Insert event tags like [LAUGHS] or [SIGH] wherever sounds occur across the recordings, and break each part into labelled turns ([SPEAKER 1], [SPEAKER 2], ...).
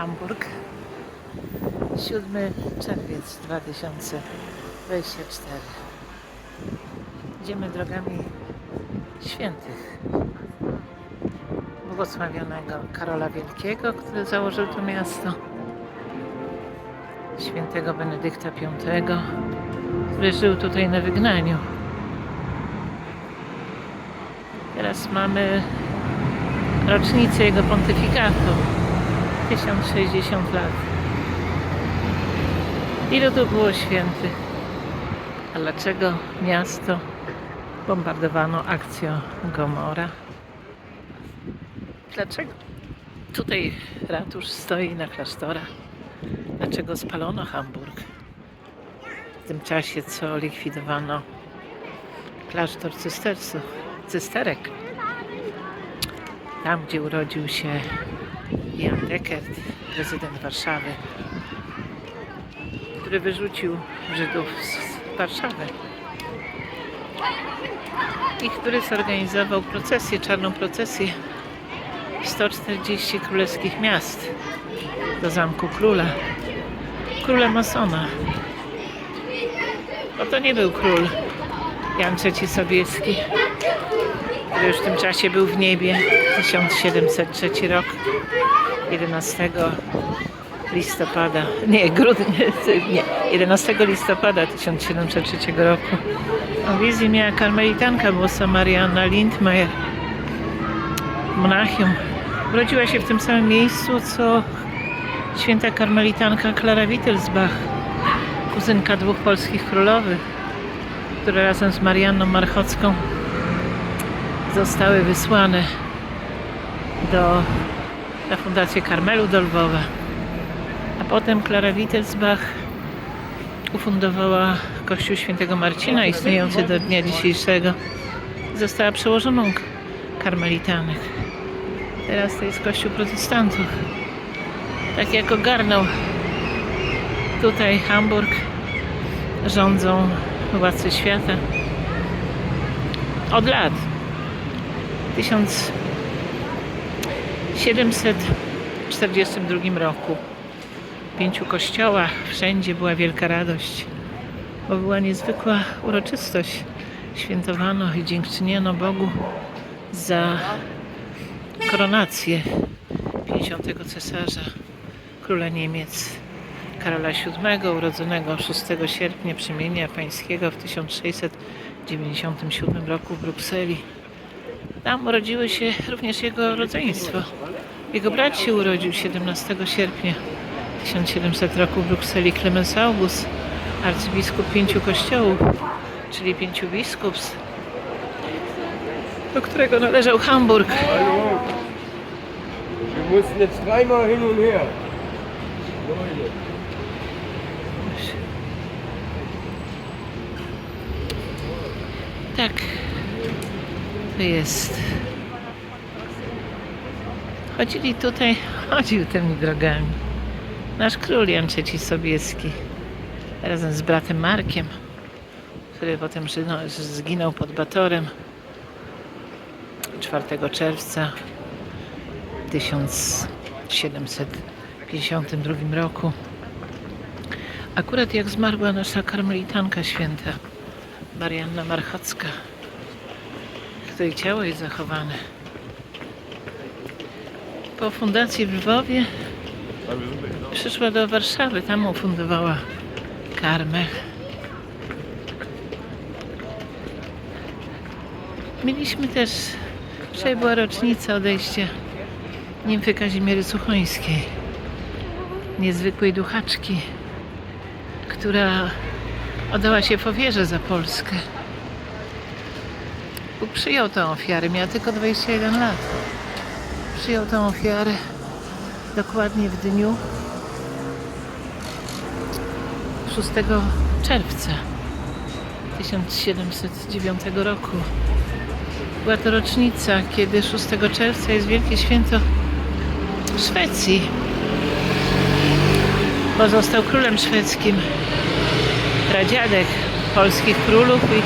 [SPEAKER 1] Hamburg. 7 czerwiec 2024. Idziemy drogami świętych. Błogosławionego Karola Wielkiego, który założył to miasto. Świętego Benedykta V, który żył tutaj na wygnaniu. Teraz mamy rocznicę jego pontyfikatu. 1060 lat. Ilu tu było świętych? A dlaczego miasto bombardowano akcją Gomora? Dlaczego tutaj ratusz stoi na klasztorach? Dlaczego spalono Hamburg? W tym czasie, co likwidowano klasztor cystersów, cysterek. Tam, gdzie urodził się Jan Deckert, prezydent Warszawy, który wyrzucił Żydów z Warszawy i który zorganizował procesję, czarną procesję 140 królewskich miast do Zamku Króla, króla masona. Bo to nie był król Jan III Sobieski, który już w tym czasie był w niebie, 1703 rok, 11 listopada, nie, grudnia, [LAUGHS] nie, 11 listopada 1703 roku. O wizji miała karmelitanka włosa Marianna Lindmayer, Monachium. Urodziła się w tym samym miejscu, co święta karmelitanka Klara Wittelsbach, kuzynka dwóch polskich królowych, które razem z Marianną Marchocką zostały wysłane do, na Fundację Karmelu do Lwowa. A potem Klara Wittelsbach ufundowała Kościół Świętego Marcina, istniejący do dnia dzisiejszego. Została przełożoną karmelitanek. Teraz to jest Kościół protestantów. Tak jak ogarnął tutaj Hamburg, rządzą władcy świata od lat. 1742 roku. W pięciu kościołach wszędzie była wielka radość, bo była niezwykła uroczystość. Świętowano i dziękczyniono Bogu za koronację 50. cesarza, króla Niemiec Karola VII, urodzonego 6 sierpnia przemienia pańskiego w 1697 roku w Brukseli. Tam urodziły się również jego rodzeństwo. Jego brat się urodził 17 sierpnia 1700 roku w Brukseli Clemens August, arcybiskup pięciu kościołów, czyli pięciu biskups, do którego należał Hamburg. Tak, to jest. Chodzili tutaj, [LAUGHS] chodził tymi drogami. Nasz król Jan III Sobieski razem z bratem Markiem, który potem żyno- zginął pod Batorem 4 czerwca 1752 roku. Akurat jak zmarła nasza karmelitanka święta, Marianna Marchocka, której ciało jest zachowane. Po fundacji w Lwowie przyszła do Warszawy, tam ufundowała karmę. Mieliśmy też, wczoraj była rocznica odejścia nimfy Kazimiery Suchońskiej, niezwykłej duchaczki, która oddała się w ofierze za Polskę. Bóg przyjął tę ofiarę, miała tylko 21 lat. Przyjął tę ofiarę dokładnie w dniu 6 czerwca 1709 roku. Była to rocznica, kiedy 6 czerwca jest wielkie święto Szwecji, bo został królem szwedzkim pradziadek polskich królów i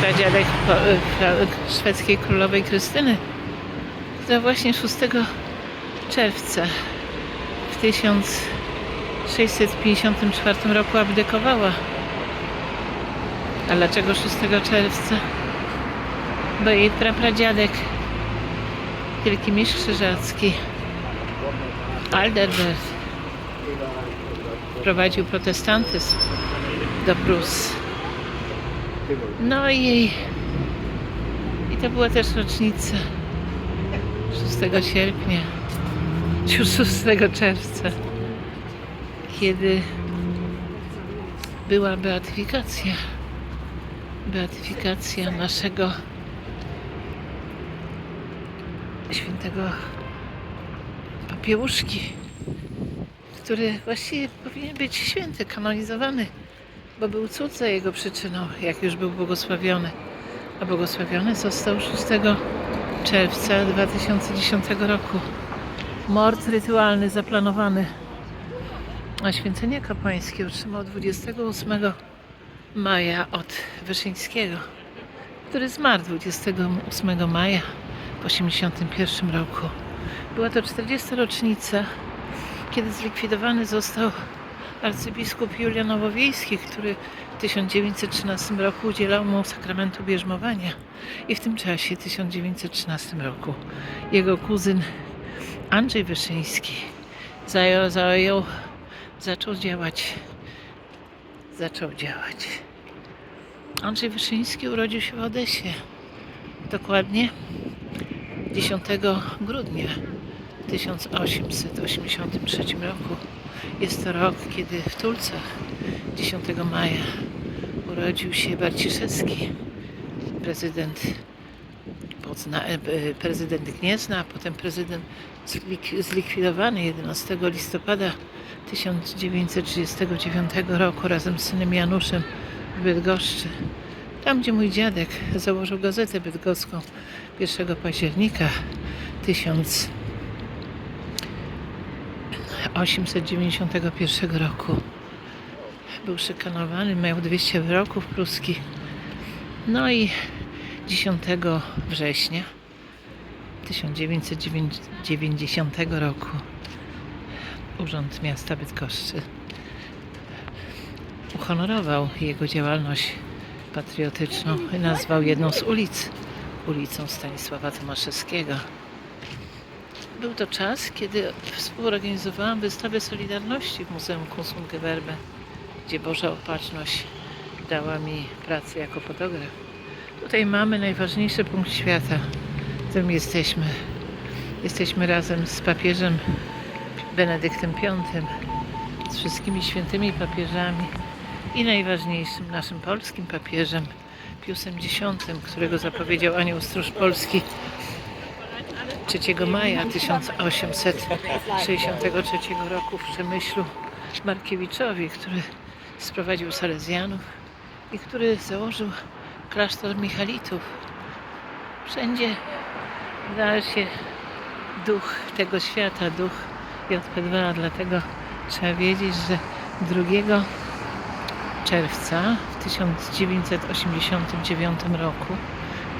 [SPEAKER 1] pradziadek pra- szwedzkiej królowej Krystyny, która właśnie 6 czerwca w 1654 roku abdykowała. A dlaczego 6 czerwca? Bo jej prapradziadek, wielki mistrz krzyżacki, Alderbert, wprowadził protestantyzm do Prus. No i. I to była też rocznica 6 sierpnia, 6 czerwca, kiedy była beatyfikacja. Beatyfikacja naszego świętego papiełuszki, który właściwie powinien być święty, kanonizowany, bo był cud za jego przyczyną, jak już był błogosławiony. A błogosławiony został 6 czerwca 2010 roku. Mord rytualny zaplanowany. A święcenie kapłańskie otrzymał 28 maja od Wyszyńskiego, który zmarł 28 maja w 1981 roku. Była to 40. rocznica, kiedy zlikwidowany został arcybiskup Julian Nowowiejski, który w 1913 roku udzielał mu sakramentu bierzmowania. I w tym czasie, w 1913 roku, jego kuzyn Andrzej Wyszyński zajął, zajął zaczął działać. Zaczął działać. Andrzej Wyszyński urodził się w Odesie. Dokładnie 10 grudnia 1883 roku. Jest to rok, kiedy w Tulcach 10 maja urodził się Barciszewski, prezydent, Pozna, e, e, prezydent Gniezna, a potem prezydent zlik- zlikwidowany 11 listopada 1939 roku razem z synem Januszem w Bydgoszczy. Tam, gdzie mój dziadek założył gazetę bydgoską 1 października 1891 roku. Był szykanowany, miał 200 wyroków pruskich. No i 10 września 1990 roku Urząd Miasta Bydgoszczy uhonorował jego działalność patriotyczną i nazwał jedną z ulic ulicą Stanisława Tomaszewskiego. Był to czas, kiedy współorganizowałam wystawę Solidarności w Muzeum Kunstgewerbe, gdzie Boża Opatrzność dała mi pracę jako fotograf. Tutaj mamy najważniejszy punkt świata, w którym jesteśmy. Jesteśmy razem z papieżem Benedyktem V, z wszystkimi świętymi papieżami i najważniejszym naszym polskim papieżem Piusem X, którego zapowiedział Anioł Stróż Polski 3 maja 1863 roku w Przemyślu Markiewiczowi, który sprowadził Salezjanów i który założył klasztor Michalitów. Wszędzie znalazł się duch tego świata, duch JP2, dlatego trzeba wiedzieć, że 2 czerwca w 1989 roku,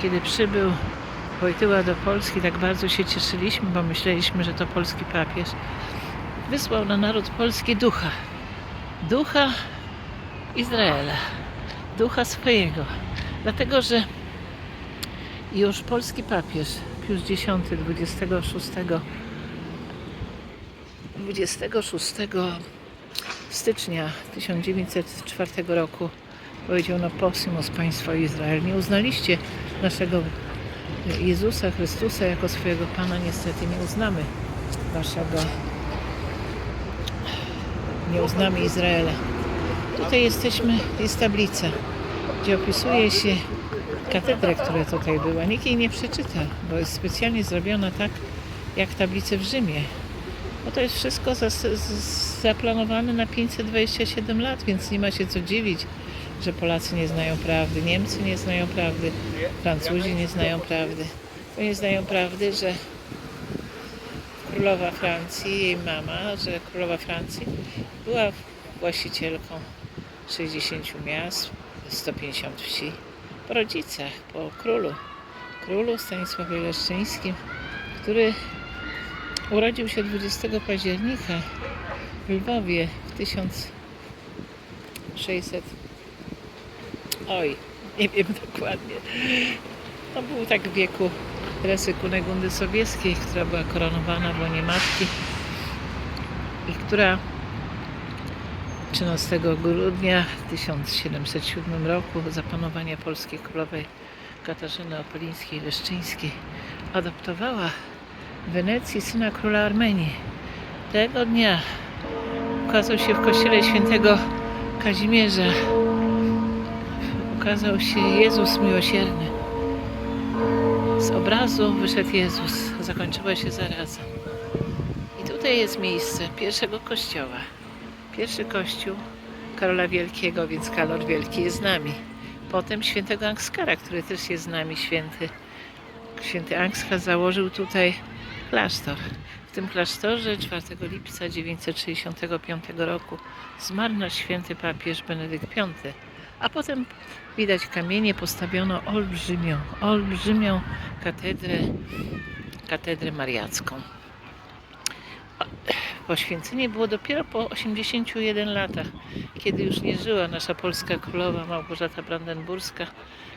[SPEAKER 1] kiedy przybył Wojtyła do Polski, tak bardzo się cieszyliśmy, bo myśleliśmy, że to polski papież, wysłał na naród polski ducha. Ducha Izraela. Ducha swojego. Dlatego, że już polski papież Pius X 26 26 stycznia 1904 roku powiedział no possumus państwo Izrael. Nie uznaliście naszego Jezusa Chrystusa jako swojego Pana. Niestety nie uznamy waszego nie uznamy Izraela. Tutaj jesteśmy, jest tablica, gdzie opisuje się katedrę, która tutaj była. Nikt jej nie przeczyta, bo jest specjalnie zrobiona tak, jak tablice w Rzymie. Bo to jest wszystko zaplanowane na 527 lat, więc nie ma się co dziwić, że Polacy nie znają prawdy, Niemcy nie znają prawdy, Francuzi nie znają prawdy. Bo nie znają prawdy, że królowa Francji, jej mama, że królowa Francji była właścicielką 60 miast, 150 wsi. Po rodzicach, po królu. Królu Stanisławie Leszczyńskim, który urodził się 20 października w Lwowie w 1600. Oj, nie wiem dokładnie. To był tak w wieku Teresy Kunegundy Sobieskiej, która była koronowana w łonie matki i która 13 grudnia w 1707 roku za panowania polskiej królowej Katarzyny Opolińskiej-Leszczyńskiej adoptowała w Wenecji syna króla Armenii. Tego dnia ukazał się w kościele świętego Kazimierza. Ukazał się Jezus miłosierny. Z obrazu wyszedł Jezus. Zakończyła się zaraza. I tutaj jest miejsce pierwszego kościoła. Pierwszy kościół Karola Wielkiego, więc Karol Wielki jest z nami. Potem świętego Angskara, który też jest z nami, święty. Święty Angskar założył tutaj klasztor. W tym klasztorze 4 lipca 965 roku zmarł nasz święty papież Benedykt V. A potem widać kamienie postawiono olbrzymią, olbrzymią katedrę, katedrę mariacką. Poświęcenie było dopiero po 81 latach, kiedy już nie żyła nasza polska królowa Małgorzata Brandenburska,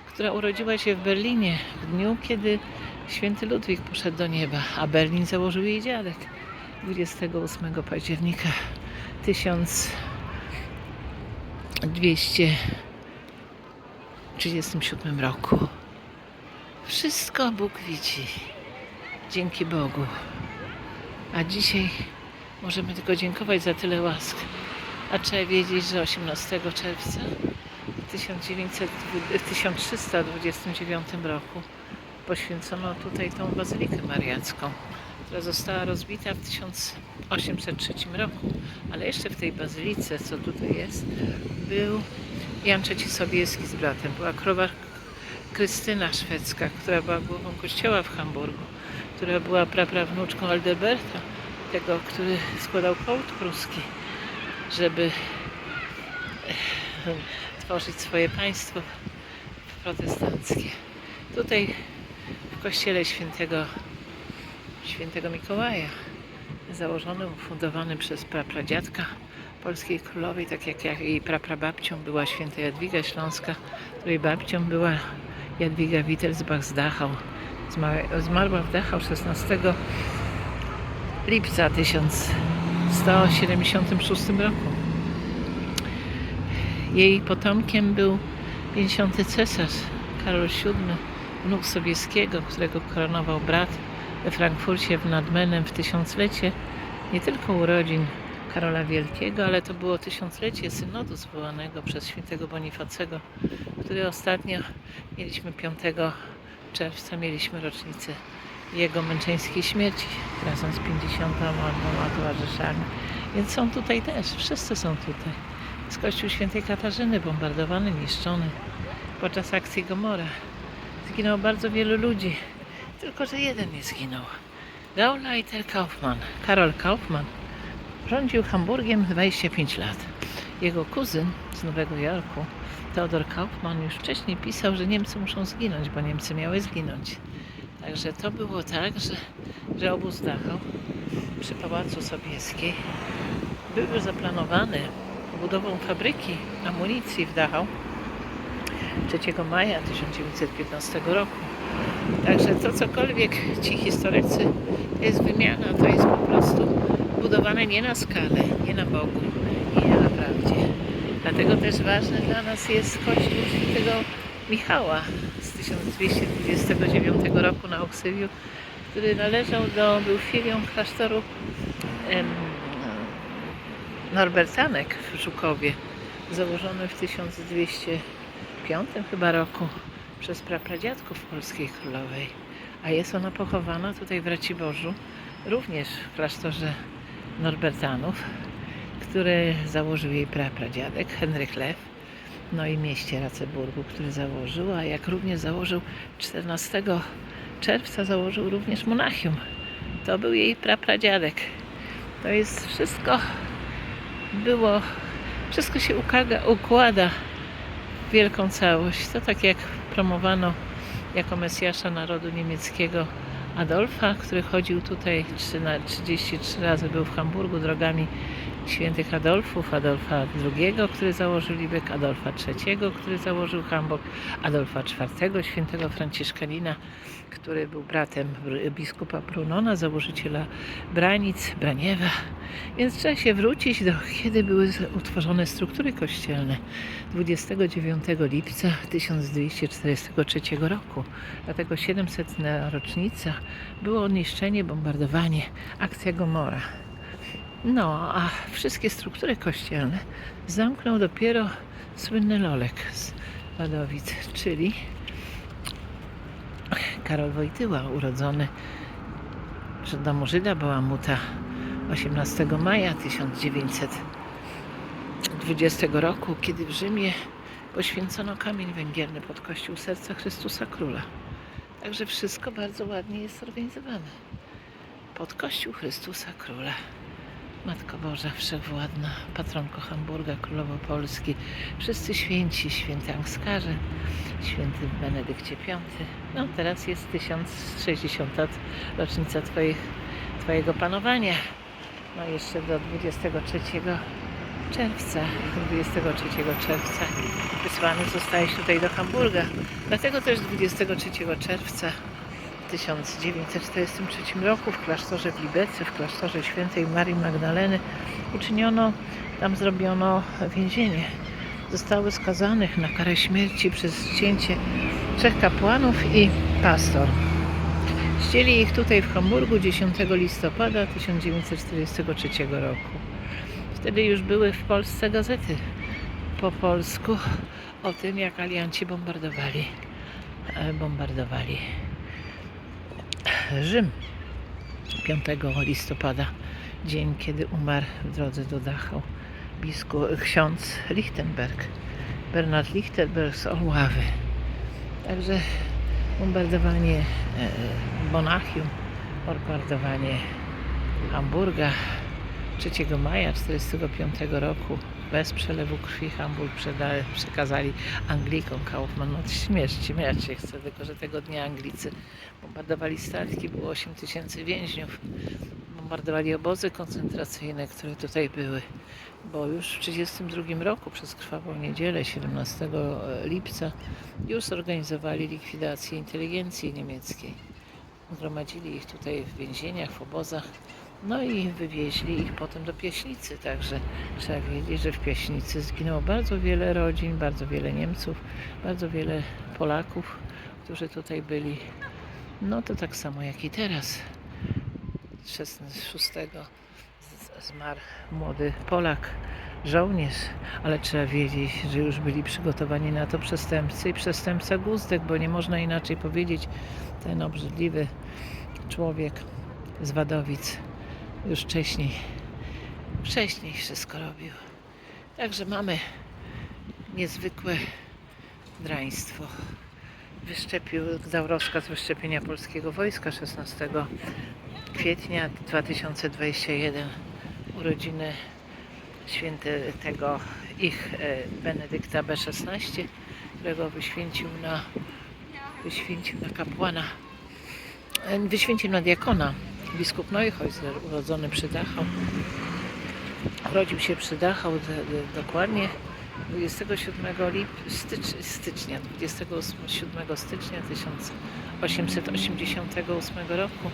[SPEAKER 1] która urodziła się w Berlinie w dniu, kiedy święty Ludwik poszedł do nieba, a Berlin założył jej dziadek 28 października 1237 roku. Wszystko Bóg widzi. Dzięki Bogu. A dzisiaj możemy tylko dziękować za tyle łask. A trzeba wiedzieć, że 18 czerwca 1900, w 1329 roku poświęcono tutaj tą bazylikę mariacką, która została rozbita w 1803 roku. Ale jeszcze w tej bazylice, co tutaj jest, był Jan III Sobieski z bratem. Była królowa Krystyna Szwedzka, która była głową kościoła w Hamburgu, która była praprawnuczką Aldeberta, tego, który składał hołd pruski, żeby tworzyć swoje państwo protestanckie. Tutaj w kościele świętego, świętego Mikołaja, założonym, ufundowanym przez prapradziadka polskiej królowej, tak jak ja- jej praprababcią była święta Jadwiga Śląska, której babcią była Jadwiga Wittelsbach z Dachau. Zmarła- w Dachau 16 lipca 1176 roku. Jej potomkiem był 50 cesarz Karol VII, wnuk Sobieskiego, którego koronował brat we Frankfurcie w Nadmenem w tysiąclecie nie tylko urodzin Karola Wielkiego, ale to było tysiąclecie synodu zwołanego przez świętego Bonifacego, który ostatnio mieliśmy 5 czerwca, mieliśmy rocznicę jego męczeńskiej śmierci razem z 52 towarzyszami. Więc są tutaj też, wszyscy są tutaj. Jest kościół świętej Katarzyny bombardowany, niszczony podczas akcji Gomora. Zginęło bardzo wielu ludzi, tylko że jeden nie zginął. Gauleiter Kaufmann, Karol Kaufmann, rządził Hamburgiem 25 lat. Jego kuzyn z Nowego Jorku, Theodor Kaufmann, już wcześniej pisał, że Niemcy muszą zginąć, bo Niemcy miały zginąć. Także to było tak, że, że obóz Dachau przy Pałacu Sobieskiej był już zaplanowany budową fabryki amunicji w Dachau 3 maja 1915 roku. Także to cokolwiek ci historycy, to jest wymiana, to jest po prostu budowane nie na skalę, nie na Bogu nie na prawdzie. Dlatego też ważny dla nas jest kościół świętego Michała z 1229 roku na Oksywiu, który należał do, był filią klasztoru em, Norbertanek w Żukowie, założony w 1205 chyba roku przez prapradziadków polskiej królowej. A jest ona pochowana tutaj w Raciborzu, również w klasztorze Norbertanów, który założył jej prapradziadek Henryk Lew, no i mieście Raceburgu, który założył, a jak również założył 14 czerwca założył również Monachium. To był jej prapradziadek. To jest wszystko było, wszystko się ukaga, układa w wielką całość. To tak jak promowano jako Mesjasza narodu niemieckiego Adolfa, który chodził tutaj trzy na- 33 razy, był w Hamburgu drogami świętych Adolfów, Adolfa II, który założył Libeck, Adolfa III, który założył Hamburg, Adolfa IV, świętego Franciszkanina, który był bratem br- biskupa Brunona, założyciela Branic, Braniewa. Więc trzeba się wrócić do kiedy były utworzone struktury kościelne. 29 lipca 1243 roku. Dlatego 700 rocznica było niszczenie, bombardowanie, akcja Gomora. No, a wszystkie struktury kościelne zamknął dopiero słynny Lolek z Wadowic, czyli Karol Wojtyła, urodzony w domu Żyda Bałamuta 18 maja 1920 roku, kiedy w Rzymie poświęcono kamień węgielny pod kościół Serca Chrystusa Króla. Także wszystko bardzo ładnie jest zorganizowane. Pod kościół Chrystusa Króla. Matko Boża Wszechwładna, patronko Hamburga, Królowo Polski, wszyscy święci, święty Angskarze, święty Benedykcie V. No teraz jest 1060. rocznica twoich, Twojego panowania. No jeszcze do 23 czerwca, 23 czerwca wysłany zostałeś tutaj do Hamburga. Dlatego też 23 czerwca w 1943 roku w klasztorze w Libece, w klasztorze świętej Marii Magdaleny uczyniono, tam zrobiono więzienie. Zostały skazanych na karę śmierci przez ścięcie trzech kapłanów i pastor. Ścieli ich tutaj w Hamburgu 10 listopada 1943 roku. Wtedy już były w Polsce gazety po polsku o tym, jak alianci bombardowali, e, bombardowali Rzym 5 listopada, dzień kiedy umarł w drodze do Dachau biskup, ksiądz Lichtenberg, Bernard Lichtenberg z Orławy. Także bombardowanie e, Monachium, bombardowanie Hamburga 3 maja 1945 roku bez przelewu krwi Hamburg przekazali Anglikom Kaufmann od śmierci. Śmierć się chce, tylko że tego dnia Anglicy bombardowali statki, było 8 tysięcy więźniów. Bombardowali obozy koncentracyjne, które tutaj były, bo już w 1932 roku przez krwawą niedzielę 17 lipca już zorganizowali likwidację inteligencji niemieckiej. Gromadzili ich tutaj w więzieniach, w obozach, no i wywieźli ich potem do Pieśnicy, także trzeba wiedzieć, że w Pieśnicy zginęło bardzo wiele rodzin, bardzo wiele Niemców, bardzo wiele Polaków, którzy tutaj byli. No to tak samo jak i teraz. 6 z- zmarł młody Polak, żołnierz, ale trzeba wiedzieć, że już byli przygotowani na to przestępcy i przestępca Guzdek, bo nie można inaczej powiedzieć, ten obrzydliwy człowiek z Wadowic już wcześniej, wcześniej wszystko robił. Także mamy niezwykłe draństwo. Wyszczepił, dał rozkaz wyszczepienia polskiego wojska 16 kwietnia 2021 urodziny świętego ich e, Benedykta B16, którego wyświęcił na, wyświęcił na kapłana, e, wyświęcił na diakona. Biskup Neuhäuser, urodzony przy Dachau, urodził się przy Dachau dokładnie 27 lip, stycz, stycznia, 27 stycznia 1888 roku.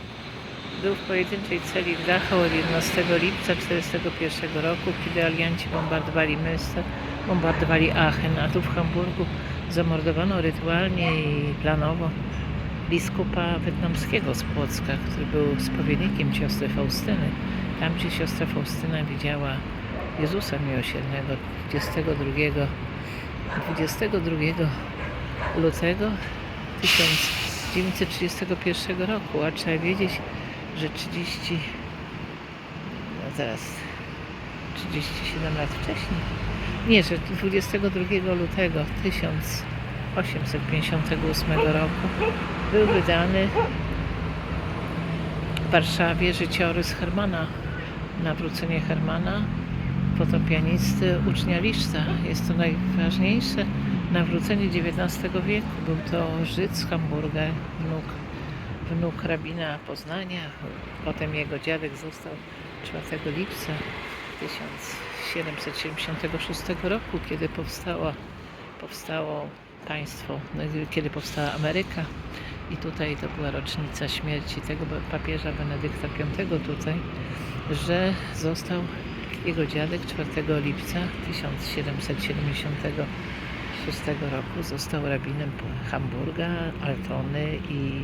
[SPEAKER 1] Był w pojedynczej celi Dachau od 11 lipca 1941 roku, kiedy alianci bombardowali Münster, bombardowali Aachen, a tu w Hamburgu zamordowano rytualnie i planowo biskupa wietnamskiego z Płocka, który był spowiednikiem siostry Faustyny. Tam, gdzie siostra Faustyna widziała Jezusa Miłosiernego 22, 22 lutego 1931 roku, a trzeba wiedzieć, że 30, no teraz 37 lat wcześniej, nie, że 22 lutego 1858 roku był wydany w Warszawie życiorys Hermana, nawrócenie Hermana, fotopianisty, ucznia Liszca. Jest to najważniejsze nawrócenie XIX wieku. Był to Żyd z Hamburga, wnuk wnuk rabina Poznania. Potem jego dziadek został 4 lipca 1776 roku, kiedy powstała, powstało państwo, no, kiedy powstała Ameryka. I tutaj to była rocznica śmierci tego papieża Benedykta V tutaj, że został jego dziadek 4 lipca 1776 roku został rabinem Hamburga, Altony i,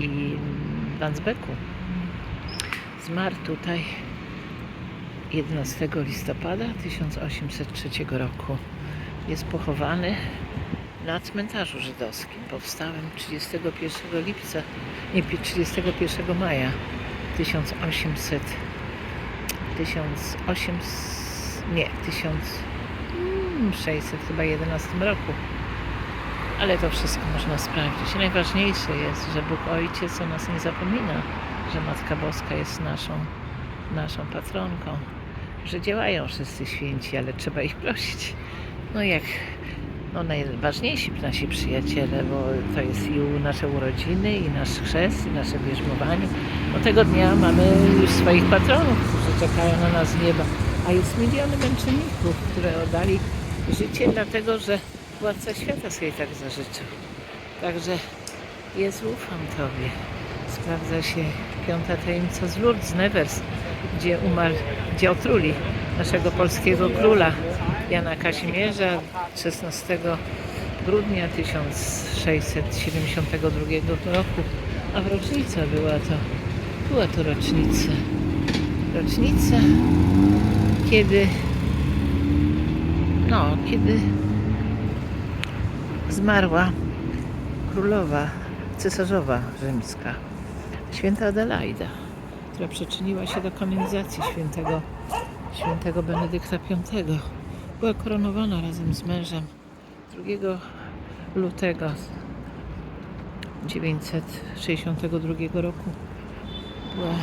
[SPEAKER 1] i Landsbecku. Zmarł tutaj 11 listopada 1803 roku. Jest pochowany na cmentarzu żydowskim, powstałym 31 lipca, nie 31 maja 1800 1800 nie, 1600 chyba 11 roku. Ale to wszystko można sprawdzić. Najważniejsze jest, że Bóg Ojciec o nas nie zapomina, że Matka Boska jest naszą, naszą patronką, że działają wszyscy święci, ale trzeba ich prosić. No jak no najważniejsi nasi przyjaciele, bo to jest i nasze urodziny, i nasz chrzest, i nasze bierzmowanie. Bo tego dnia mamy już swoich patronów, którzy czekają na nas z nieba. A jest miliony męczenników, które oddali życie dlatego, że Władca Świata sobie tak zażyczył. Także Jezu, ufam Tobie. Sprawdza się piąta tajemnica z Lourdes, z Nevers, gdzie umarł, gdzie otruli naszego polskiego króla Jana Kazimierza 16 grudnia 1672 roku. A rocznica była to, była to rocznica. Rocznica, kiedy, no, kiedy zmarła królowa, cesarzowa rzymska, święta Adelaida, która przyczyniła się do kanonizacji świętego, świętego Benedykta V. Była koronowana razem z mężem 2 lutego 962 roku. Była